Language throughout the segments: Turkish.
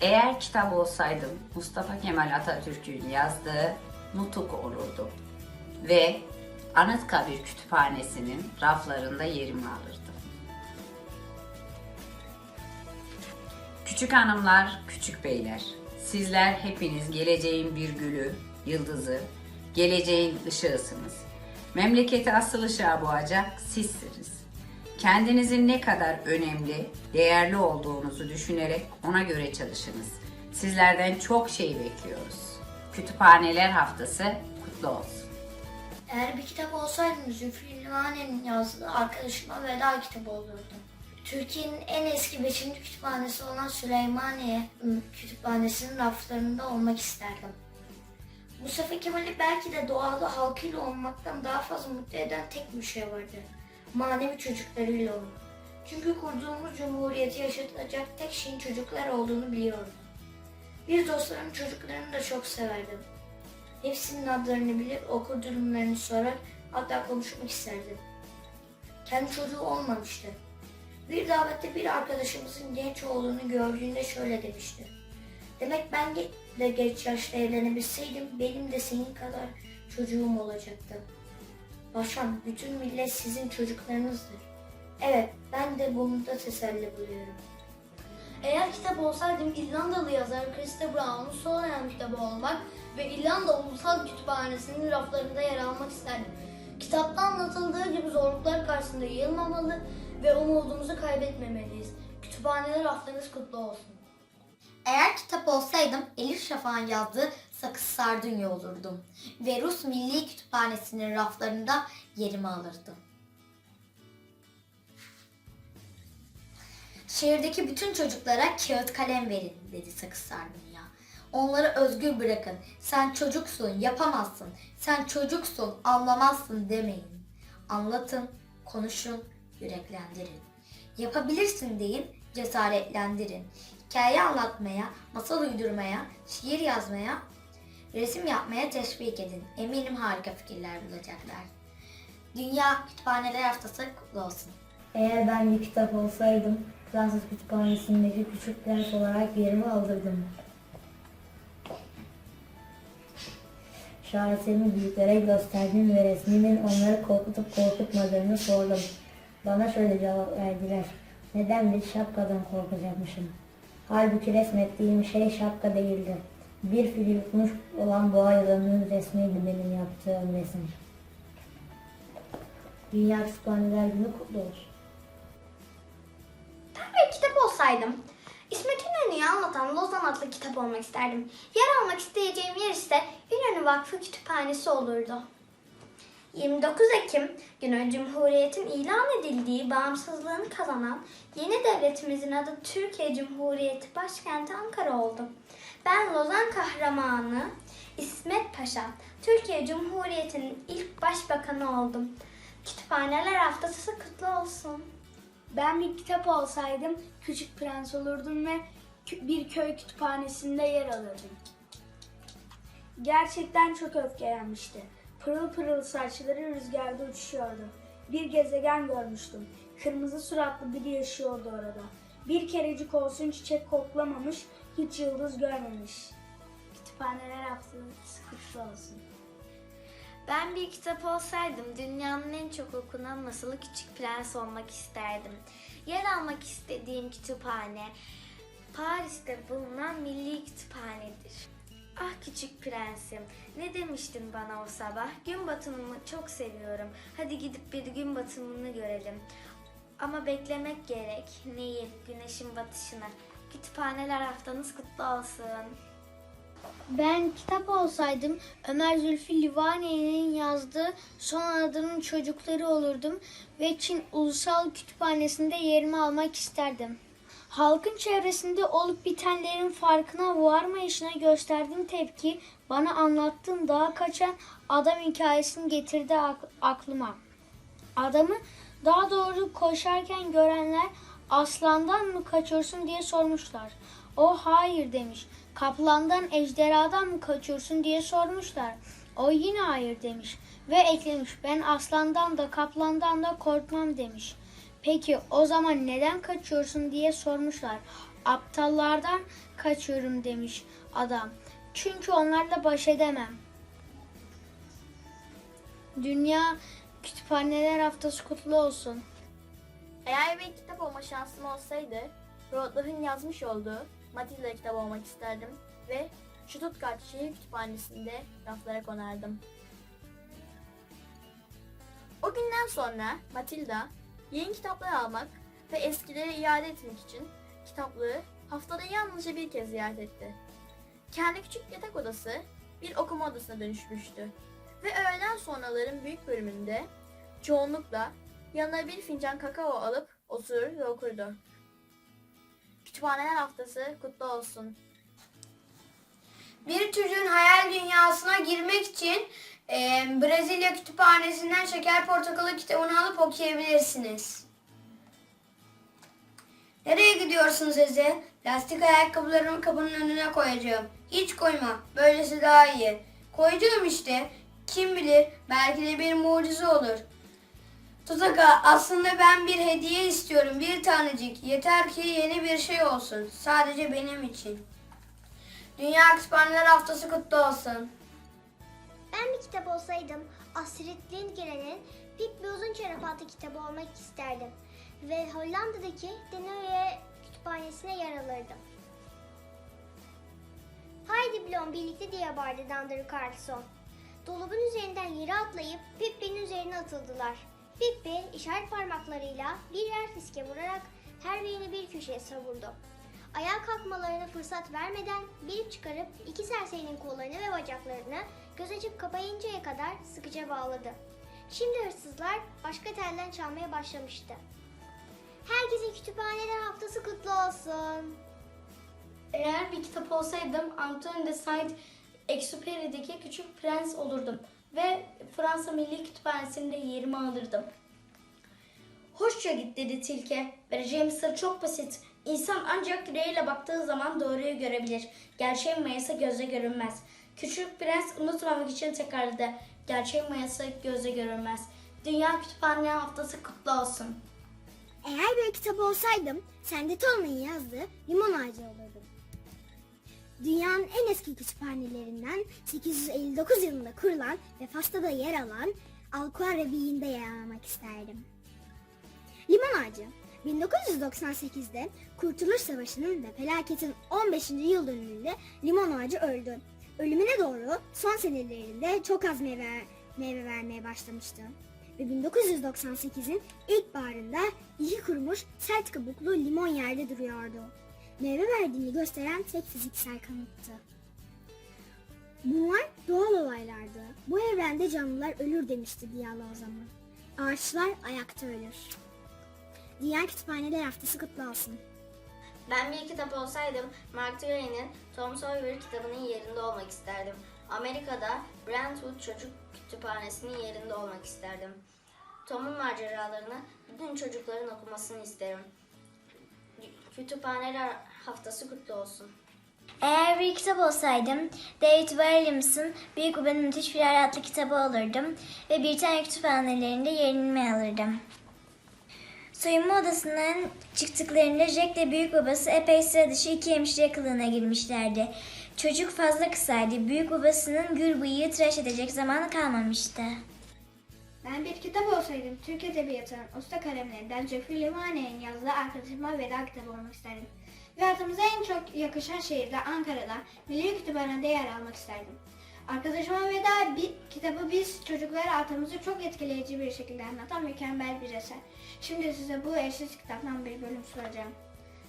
Eğer kitap olsaydım Mustafa Kemal Atatürk'ün yazdığı Nutuk olurdu. Ve Anıtkabir Kütüphanesi'nin raflarında yerimi alırdım. Küçük hanımlar, küçük beyler, sizler hepiniz geleceğin bir gülü, yıldızı, geleceğin ışığısınız. Memleketi asıl ışığa boğacak sizsiniz. Kendinizin ne kadar önemli, değerli olduğunuzu düşünerek ona göre çalışınız. Sizlerden çok şey bekliyoruz. Kütüphaneler Haftası kutlu olsun. Eğer bir kitap olsaydım Zülfü yazdığı arkadaşıma veda kitabı olurdu. Türkiye'nin en eski 5. kütüphanesi olan Süleymaniye ım, Kütüphanesi'nin raflarında olmak isterdim. Mustafa Kemal'i belki de doğada halkıyla olmaktan daha fazla mutlu eden tek bir şey vardı. Manevi çocuklarıyla olmak. Çünkü kurduğumuz cumhuriyeti yaşatacak tek şeyin çocuklar olduğunu biliyordum. Bir dostlarım çocuklarını da çok severdim. Hepsinin adlarını bilip okul durumlarını sorar, hatta konuşmak isterdim. Kendi çocuğu olmamıştı. Bir davette bir arkadaşımızın genç olduğunu gördüğünde şöyle demişti. Demek ben de geç yaşta evlenebilseydim benim de senin kadar çocuğum olacaktı. Paşam, bütün millet sizin çocuklarınızdır. Evet, ben de bunda teselli buluyorum. Eğer kitap olsaydım İrlandalı yazar Christopher Brown'un Solheim kitabı olmak ve İrlanda Ulusal Kütüphanesi'nin raflarında yer almak isterdim. Kitapta anlatıldığı gibi zorluklar karşısında yılmamalı ve umudumuzu kaybetmemeliyiz. Kütüphaneler haftanız kutlu olsun. Eğer kitap olsaydım Elif Şafak'ın yazdığı Sakız Sardunya olurdum. Ve Rus Milli Kütüphanesi'nin raflarında yerimi alırdım. Şehirdeki bütün çocuklara kağıt kalem verin dedi Sakız Sardunya. Onları özgür bırakın. Sen çocuksun, yapamazsın. Sen çocuksun, anlamazsın demeyin. Anlatın, konuşun, yüreklendirin. Yapabilirsin deyin, cesaretlendirin. Hikaye anlatmaya, masal uydurmaya, şiir yazmaya, resim yapmaya teşvik edin. Eminim harika fikirler bulacaklar. Dünya Kütüphaneler Haftası kutlu olsun. Eğer ben bir kitap olsaydım Fransız kütüphanesindeki küçük prens olarak yerimi alırdım. Şaheserimi büyüklere gösterdim ve resmimin onları korkutup korkutmadığını sordum. Bana şöyle cevap verdiler. Neden bir şapkadan korkacakmışım? Halbuki resmettiğim şey şapka değildi. Bir fil yutmuş olan boğa yılanının resmiydi benim yaptığım resim. Dünya Kütüphaneler Günü kutlu olsun. Ben bir kitap olsaydım, İsmet İnönü'yü anlatan Lozan adlı kitap olmak isterdim. Yer almak isteyeceğim yer ise İnönü Vakfı Kütüphanesi olurdu. 29 Ekim günü Cumhuriyet'in ilan edildiği bağımsızlığını kazanan yeni devletimizin adı Türkiye Cumhuriyeti başkenti Ankara oldu. Ben Lozan kahramanı İsmet Paşa, Türkiye Cumhuriyeti'nin ilk başbakanı oldum. Kütüphaneler haftası kutlu olsun. Ben bir kitap olsaydım Küçük Prens olurdum ve bir köy kütüphanesinde yer alırdım. Gerçekten çok öfkelenmişti. Pırıl pırıl saçları rüzgarda uçuşuyordu. Bir gezegen görmüştüm. Kırmızı suratlı biri yaşıyordu orada. Bir kerecik olsun çiçek koklamamış, hiç yıldız görmemiş. Kütüphaneler haftası kutlu olsun. Ben bir kitap olsaydım dünyanın en çok okunan masalı Küçük Prens olmak isterdim. Yer almak istediğim kütüphane Paris'te bulunan Milli Kütüphanedir. Ah küçük prensim, ne demiştin bana o sabah? Gün batımını çok seviyorum. Hadi gidip bir gün batımını görelim. Ama beklemek gerek. Neyi? Güneşin batışını. Kütüphaneler haftanız kutlu olsun. Ben kitap olsaydım Ömer Zülfü Livaneli'nin yazdığı Son Adının Çocukları olurdum ve Çin Ulusal Kütüphanesi'nde yerimi almak isterdim. Halkın çevresinde olup bitenlerin farkına varmayışına gösterdiğim tepki bana anlattığın dağa kaçan adam hikayesini getirdi ak- aklıma. Adamı daha doğru koşarken görenler aslandan mı kaçıyorsun diye sormuşlar. O hayır demiş. Kaplandan ejderhadan mı kaçıyorsun diye sormuşlar. O yine hayır demiş ve eklemiş ben aslandan da kaplandan da korkmam demiş. Peki o zaman neden kaçıyorsun diye sormuşlar. Aptallardan kaçıyorum demiş adam. Çünkü onlarla baş edemem. Dünya Kütüphaneler Haftası kutlu olsun. Eğer bir kitap olma şansım olsaydı, Roalddahl'ın yazmış olduğu Matilda kitabı olmak isterdim ve Stuttgart Şehir Kütüphanesi'nde raflara konardım. O günden sonra Matilda yeni kitaplar almak ve eskileri iade etmek için kitaplığı haftada yalnızca bir kez ziyaret etti. Kendi küçük yatak odası bir okuma odasına dönüşmüştü ve öğleden sonraların büyük bölümünde çoğunlukla Yanına bir fincan kakao alıp oturur ve okurdu. Kütüphaneler haftası kutlu olsun. Bir çocuğun hayal dünyasına girmek için e, Brezilya Kütüphanesi'nden Şeker Portakalı kitabını alıp okuyabilirsiniz. Nereye gidiyorsunuz Eze? Lastik ayakkabılarımı kapının önüne koyacağım. Hiç koyma. Böylesi daha iyi. Koyacağım işte. Kim bilir belki de bir mucize olur. Tutaka aslında ben bir hediye istiyorum. Bir tanecik. Yeter ki yeni bir şey olsun. Sadece benim için. Dünya Kütüphaneler Haftası kutlu olsun. Ben bir kitap olsaydım Astrid Lindgren'in Pip ve Uzun Çorap adlı kitabı olmak isterdim. Ve Hollanda'daki Denoye kütüphanesine yer alırdım. Haydi Blom birlikte diye bağırdı Danduru Carlson. Dolabın üzerinden yere atlayıp Pippi'nin üzerine atıldılar. Pippi işaret parmaklarıyla birer fiske vurarak her birini bir köşeye savurdu. Ayağa kalkmalarına fırsat vermeden bir çıkarıp iki serserinin kollarını ve bacaklarını göz açıp kapayıncaya kadar sıkıca bağladı. Şimdi hırsızlar başka telden çalmaya başlamıştı. Herkesin kütüphaneler haftası kutlu olsun. Eğer bir kitap olsaydım Antoine de Saint-Exupéry'deki Küçük Prens olurdum ve Fransa Milli Kütüphanesi'nde yerimi alırdım. Hoşça git dedi Tilke. Vereceğim sır çok basit. İnsan ancak direğiyle baktığı zaman doğruyu görebilir. Gerçeğin mayası gözle görünmez. Küçük Prens unutmamak için tekrarladı. Gerçeğin mayası gözle görünmez. Dünya Kütüphane Haftası kutlu olsun. Eğer bir kitap olsaydım Sende Tolman'ın yazdığı Limon Ağacı olurdum. Dünyanın en eski kütüphanelerinden 859 yılında kurulan ve Fas'ta da yer alan Alkuara Bey'i'nde yer almak isterdim. Limon Ağacı 1998'de Kurtuluş Savaşı'nın ve felaketin 15. yıl dönümünde limon ağacı öldü. Ölümüne doğru son senelerinde çok az meyve, meyve vermeye başlamıştı. Ve 1998'in ilk baharında iyi kurumuş sert kabuklu limon yerde duruyordu. Meyve verdiğini gösteren tek fiziksel kanıttı. Bunlar doğal olaylardı. Bu evrende canlılar ölür demişti Diyalı o zaman. Ağaçlar ayakta ölür. Dünya Kütüphaneler Haftası kutlu olsun. Ben bir kitap olsaydım Mark Twain'in Tom Sawyer kitabının yerinde olmak isterdim. Amerika'da Brentwood Çocuk Kütüphanesi'nin yerinde olmak isterdim. Tom'un maceralarını bütün çocukların okumasını isterim. Kütüphaneler haftası kutlu olsun. Eğer bir kitap olsaydım David Williams'ın Büyük Baba'nın Müthiş bir Hayal adlı kitabı olurdum ve Britanya kütüphanelerinde yerini alırdım. Soyunma odasından çıktıklarında Jack ile büyük babası epey sıra dışı iki hemşire kılığına girmişlerdi. Çocuk fazla kısaydı. Büyük babasının gür bıyığı tıraş edecek zamanı kalmamıştı. Ben bir kitap olsaydım Türk Edebiyatı'nın usta kalemlerinden Jeffrey Livane'nin yazdığı Arkadaşıma Veda kitabı olmak isterdim. Ve hayatımıza en çok yakışan şehirde Ankara'da Milli Kütüphane'de yer almak isterdim. Arkadaşıma Veda bir kitabı biz çocuklara atamızı çok etkileyici bir şekilde anlatan mükemmel bir eser. Şimdi size bu eşsiz kitaptan bir bölüm sunacağım.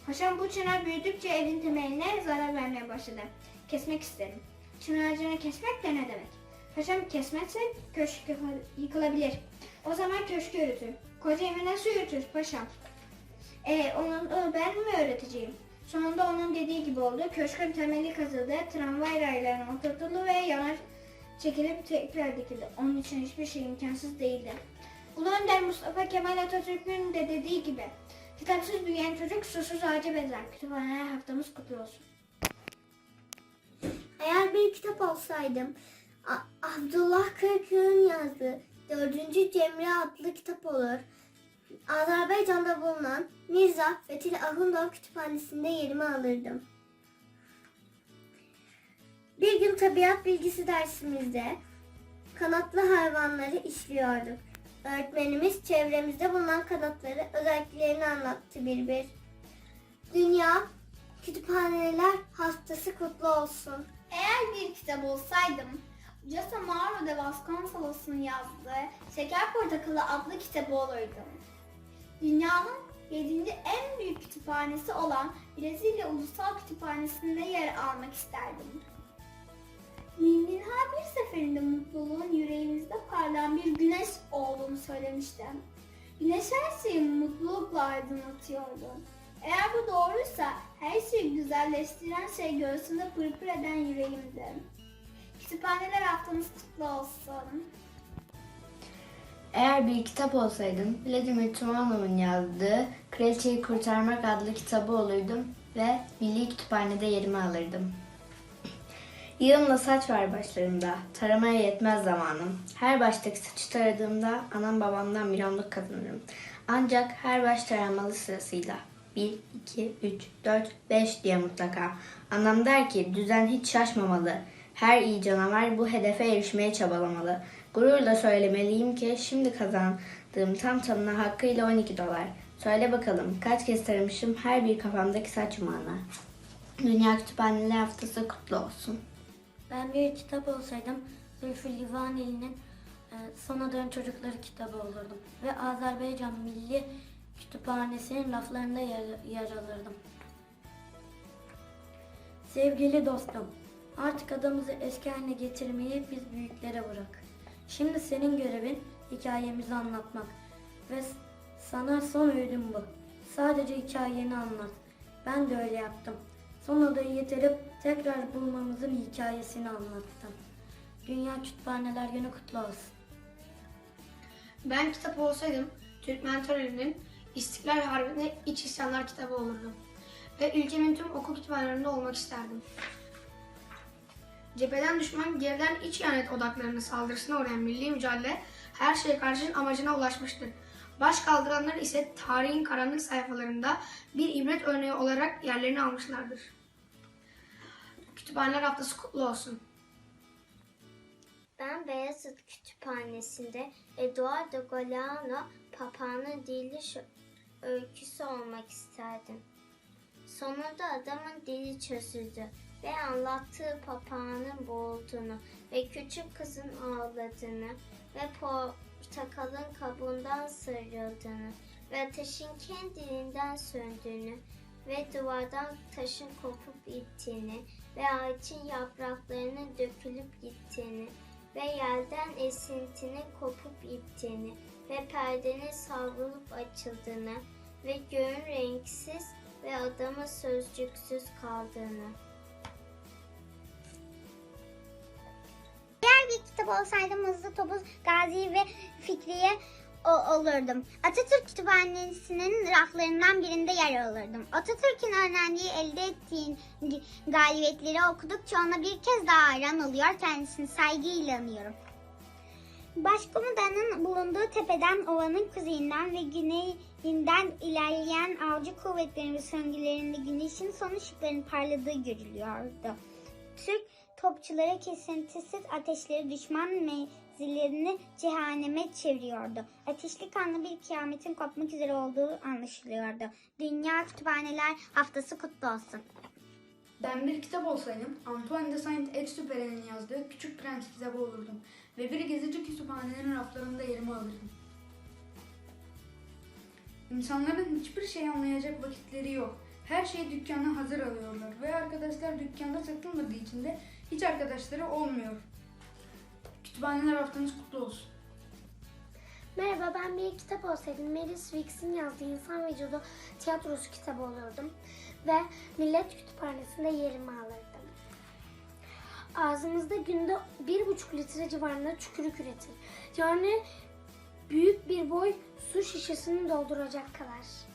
Paşam bu çınar büyüdükçe evin temeline zarar vermeye başladı. Kesmek isterim. Çınar kesmek de ne demek? Paşam kesmezse köşk yıkı- yıkılabilir. O zaman köşkü yürütür. Koca evi nasıl yürütür paşam? E, onun onu ben mi öğreteceğim? Sonunda onun dediği gibi oldu. Köşkün temeli kazıldı, tramvay raylarına oturtuldu ve yanar çekilip tekrar dikildi. Onun için hiçbir şey imkansız değildi. Ulu Önder Mustafa Kemal Atatürk'ün de dediği gibi kitapsız büyüyen çocuk susuz ağaca benzer. Kütüphaneler haftamız kutlu olsun. Eğer bir kitap olsaydım Abdullah Kırkır'ın yazdığı 4. Cemre adlı kitap olur. Azerbaycan'da bulunan Mirza Fetil Ahundov Kütüphanesi'nde yerimi alırdım. Bir gün tabiat bilgisi dersimizde kanatlı hayvanları işliyorduk. Öğretmenimiz çevremizde bulunan kanatları özelliklerini anlattı bir bir. Dünya Kütüphaneler Haftası kutlu olsun. Eğer bir kitap olsaydım, Jose Mauro de Vasconcelos'un yazdığı Şeker Portakalı adlı kitabı olurdum. Dünyanın 7. en büyük kütüphanesi olan Brezilya Ulusal Kütüphanesi'nde yer almak isterdim. Minha bir seferinde mutluluğun yüreğimizde parlayan bir güneş olduğunu söylemiştim. Güneş her şeyi mutlulukla aydınlatıyordu. Eğer bu doğruysa her şeyi güzelleştiren şey göğsümde pırpır eden yüreğimdi. Kütüphaneler haftanız kutlu olsun. Eğer bir kitap olsaydım, Vladimir Tumanov'un yazdığı Kraliçeyi Kurtarmak adlı kitabı olurdum ve Milli Kütüphane'de yerimi alırdım. Yığınla saç var başlarımda, taramaya yetmez zamanım. Her baştaki saçı taradığımda anam babamdan milyonluk kazanırım. Ancak her baş taramalı sırasıyla. 1, 2, 3, 4, 5 diye mutlaka. Anam der ki düzen hiç şaşmamalı. Her iyi canavar bu hedefe erişmeye çabalamalı. Gururla söylemeliyim ki şimdi kazandığım tam tamına hakkıyla 12 dolar. Söyle bakalım kaç kez taramışım her bir kafamdaki saç yumağına. Dünya Kütüphaneler Haftası kutlu olsun. Ben bir kitap olsaydım Zülfü Livaneli'nin e, Sona Dön Çocukları kitabı olurdum. Ve Azerbaycan Milli Kütüphanesi'nin raflarında yer, yer alırdım. Sevgili dostum, artık adamızı eski haline getirmeyi biz büyüklere bırak. Şimdi senin görevin hikayemizi anlatmak. Ve sana son öğüdüm bu. Sadece hikayeni anlat. Ben de öyle yaptım. Son odayı getirip tekrar bulmamızın hikayesini anlattım. Dünya Kütüphaneler Günü kutlu olsun. Ben kitap olsaydım Türkmen terörünün İstiklal Harbi'ne İç İsyanlar kitabı olurdu. Ve ülkemin tüm okul kütüphanelerinde olmak isterdim. Cepheden düşman geriden iç ihanet odaklarının saldırısına uğrayan milli mücadele her şeye karşın amacına ulaşmıştır. Baş kaldıranlar ise tarihin karanlık sayfalarında bir ibret örneği olarak yerlerini almışlardır. Kütüphaneler haftası kutlu olsun. Ben Beyazıt Kütüphanesi'nde Eduardo Galeano papağanın dili öyküsü olmak isterdim. Sonunda adamın dili çözüldü ve anlattığı papağanın boğulduğunu ve küçük kızın ağladığını ve portakalın kabuğundan sıyrıldığını ve ateşin kendiliğinden söndüğünü ve duvardan taşın kopup gittiğini ve ağacın yapraklarının dökülüp gittiğini ve yerden esintinin kopup gittiğini ve perdenin savrulup açıldığını ve göğün renksiz ve adamın sözcüksüz kaldığını. Olsaydım Hızlı Topuz, Gazi ve Fikriye o- olurdum. Atatürk Kütüphanesi'nin raflarından birinde yer alırdım. Atatürk'ün öğrendiği, elde ettiği galibiyetleri okudukça ona bir kez daha hayran oluyor. Kendisini saygıyla anıyorum. Başkomutanın bulunduğu tepeden ovanın kuzeyinden ve güneyinden ilerleyen avcı kuvvetlerin ve söngülerinde güneşin son ışıklarının parladığı görülüyordu. Türk topçuları kesintisiz ateşleri düşman menzillerini ceheneme çeviriyordu. Ateşli kanlı bir kıyametin kopmak üzere olduğu anlaşılıyordu. Dünya Kütüphaneler Haftası kutlu olsun. Ben bir kitap olsaydım Antoine de Saint-Exupéry'nin yazdığı Küçük Prens kitabı olurdum ve bir gezici kütüphanelerin raflarında yerimi alırdım. İnsanların hiçbir şey anlayacak vakitleri yok. Her şeyi dükkana hazır alıyorlar ve arkadaşlar dükkanda satılmadığı için de hiç arkadaşları olmuyor. Kütüphaneler haftanız kutlu olsun. Merhaba ben bir kitap olsaydım Melis Wicks'in yazdığı İnsan Vücudu tiyatrosu kitabı olurdum. Ve Millet Kütüphanesi'nde yerimi alırdım. Ağzımızda günde bir buçuk litre civarında tükürük üretir. Yani büyük bir boy su şişesini dolduracak kadar.